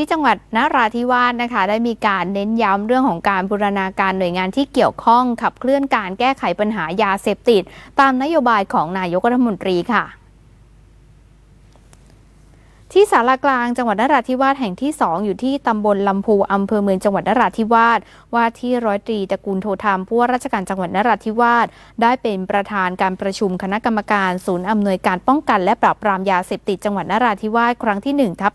ที่จังหวัดนราธิวาสนะคะ ได้มีการเน้นย้ำเรื่องของการบูรณาการหน่วยงานที่เกี่ยวข้องขับเคลื่อนการแก้ไขปัญหายาเสพติด ตามนโยบายของนายกรัฐมนตรีค่ะ ที่สารากลางจังหวัดนราธิวาสแห่งที่ 2 อยู่ที่ตำบลลำพูอำเภอเมืองจังหวัดนราธิวาสว่าที่ร้อยตรีตระกูลโทธรรมผู้ว่าราชการจังหวัดนราธิวาสได้เป็นประธานการประชุมคณะกรรมการศูนย์อำนวยการป้องกันและปราบปรามยาเสพติดจังหวัดนราธิวาสครั้งที่1ทับ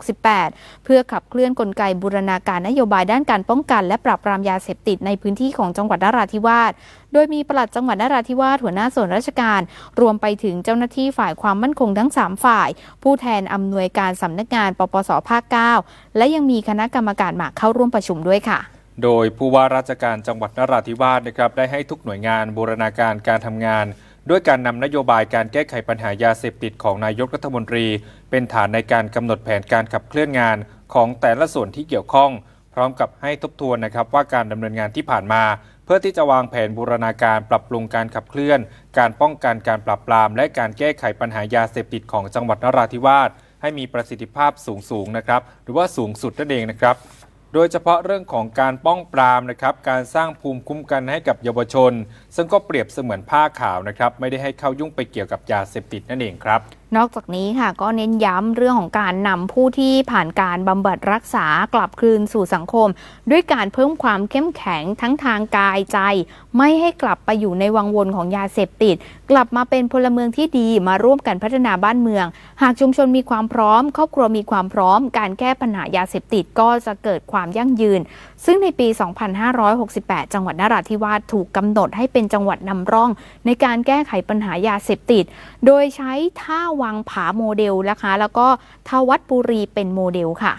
2568 เพื่อขับเคลื่อนกลไกบูรณาการนโยบายด้านการป้องกัน และปราบปรามยาเสพติดในพื้นที่ของจังหวัดนราธิวาสโดยมีปลัดจังหวัดนราธิวาสหัวหน้าส่วนราชการ รวมไปถึงเจ้าหน้าที่ฝ่ายความมั่นคงทั้ง 3 ฝ่าย ผู้แทนอำนวยการสำนักงานปปสภาค 9 และยังมีคณะกรรมการหมากเข้าร่วมประชุมด้วยค่ะ โดยผู้ว่าราชการจังหวัดนราธิวาสนะครับได้ให้ทุกหน่วยงานบูรณาการการทำงาน ด้วยการนำนโยบายการแก้ไขปัญหายาเสพติดของนายกรัฐมนตรี เป็นฐานในการกำหนดแผนการขับเคลื่อนงานของแต่ละส่วนที่เกี่ยวข้อง พร้อมกับให้ทบทวนนะครับว่าการดำเนินงานที่ผ่านมา เพื่อที่จะวางแผนบูรณาการปรับปรุงการขับเคลื่อน การป้องกันการปราบปราม และการแก้ไขปัญหายาเสพติดของจังหวัดนราธิวาสให้มีประสิทธิภาพสูงสูงนะครับหรือว่าสูงสุดนั่นเองนะครับ โดยเฉพาะเรื่องของการป้องปรามนะครับการสร้างภูมิคุ้มกันให้กับเยาวชน ซึ่งก็เปรียบเสมือนผ้าขาวนะครับไม่ได้ให้เข้ายุ่งไปเกี่ยวกับยาเสพติดนั่นเองครับ นอกจากนี้ค่ะก็เน้นย้ำเรื่องของการนำผู้ที่ผ่านการบำบัดรักษากลับคืนสู่สังคม ด้วยการเพิ่มความเข้มแข็งทั้งทางกายใจ ไม่ให้กลับไปอยู่ในวังวนของยาเสพติด กลับมาเป็นพลเมืองที่ดีมาร่วมกันพัฒนาบ้านเมือง หากชุมชนมีความพร้อม ครอบครัวมีความพร้อม การแก้ปัญหายาเสพติดก็จะเกิดความความยั่งยืน ซึ่งในปี 2568 จังหวัดนราธิวาสถูกกำหนดให้เป็นจังหวัดนำร่อง ในการแก้ไขปัญหายาเสพติด โดยใช้ท่าวังผาโมเดลนะคะ แล้วก็ทวัดบุรีเป็นโมเดลค่ะ